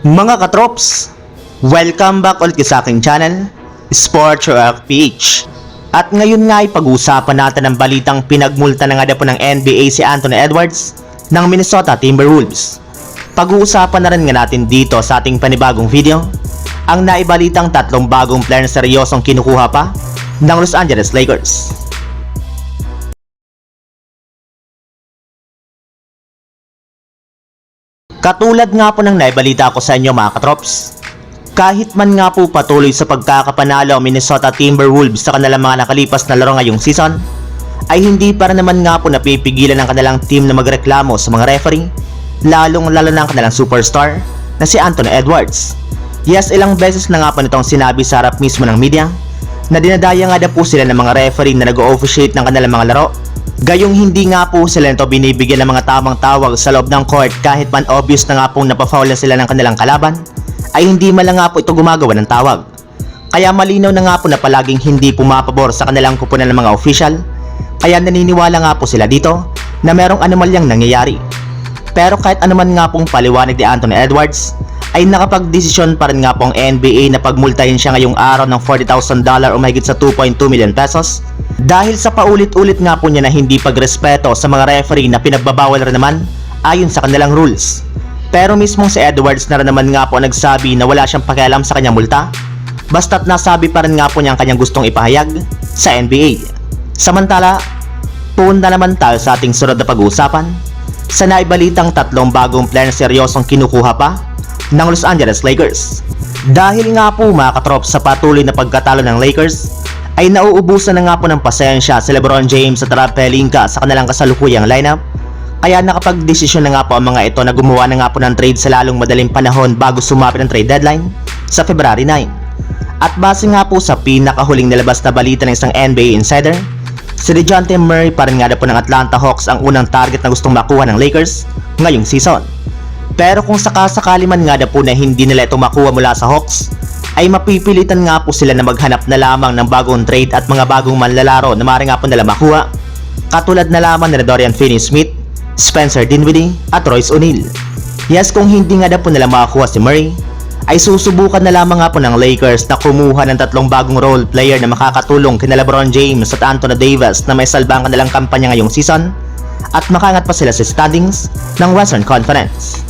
Mga katrops, welcome back ulit sa aking channel, Sports Rock PH. At ngayon nga ay pag-uusapan natin ang balitang pinagmulta na nga daw po ng NBA si Anthony Edwards ng Minnesota Timberwolves. Pag-uusapan na rin nga natin dito sa ating panibagong video ang naibalitang tatlong bagong player na seryosong kinukuha pa ng Los Angeles Lakers. Katulad nga po ng naibalita ko sa inyo mga katrops, kahit man nga po patuloy sa pagkakapanalo ang Minnesota Timberwolves sa kanilang mga nakalipas na laro ngayong season, ay hindi para naman nga po napipigilan ng kanilang team na magreklamo sa mga referee, lalong lalo na ang kanilang superstar na si Anthony Edwards. Yes, ilang beses na nga po nitong sinabi sa harap mismo ng media na dinadaya nga daw po sila ng mga referee na nag-officiate ng kanilang mga laro Gayong hindi nga po sila nito binibigyan ng mga tamang tawag sa loob ng court kahit man obvious na nga pong napafoul na sila ng kanilang kalaban, ay hindi man lang nga po ito gumagawa ng tawag. Kaya malinaw na nga po na palaging hindi pumapabor sa kanilang kupunan ng mga official, kaya naniniwala nga po sila dito na merong anomalyang nangyayari. Pero kahit anuman nga pong paliwanag ni Anthony Edwards, ay nakapagdesisyon pa rin nga pong NBA na pagmultahin siya ngayong araw ng $40,000 o mahigit sa 2.2 million pesos dahil sa paulit-ulit nga po niya na hindi pagrespeto sa mga referee na pinagbabawal rin naman ayon sa kanilang rules. Pero mismong si Edwards na rin naman nga po nagsabi na wala siyang pakialam sa kanyang multa basta't nasabi pa rin nga po niya ang kanyang gustong ipahayag sa NBA. Samantala, punta naman tayo sa ating sunod na pag-uusapan sa naibalitang tatlong bagong player na seryosong kinukuha pa ng Los Angeles Lakers. Dahil nga po mga katrop sa patuloy na pagkatalo ng Lakers, ay nauubusan na nga po ng pasensya si Lebron James at Rob Pelinka sa kanilang kasalukuyang lineup. Kaya nakapag-desisyon na nga po ang mga ito na gumawa na nga po ng trade sa lalong madaling panahon bago sumapit ang trade deadline sa February 9. At base nga po sa pinakahuling nilabas na balita ng isang NBA insider, si DeJounte Murray pa rin nga daw po ng Atlanta Hawks ang unang target na gustong makuha ng Lakers ngayong season. Pero kung sakasakali man nga na po na hindi nila ito makuha mula sa Hawks, ay mapipilitan nga po sila na maghanap na lamang ng bagong trade at mga bagong manlalaro na maaari nga po nila makuha. Katulad na lamang na Dorian Finney-Smith, Spencer Dinwiddie at Royce O'Neal. Yes, kung hindi nga na po nila makakuha si Murray, ay susubukan na lamang nga po ng Lakers na kumuha ng tatlong bagong role player na makakatulong kina LeBron James at Anthony Davis na may salbang kanilang kampanya ngayong season at makangat pa sila sa standings ng Western Conference.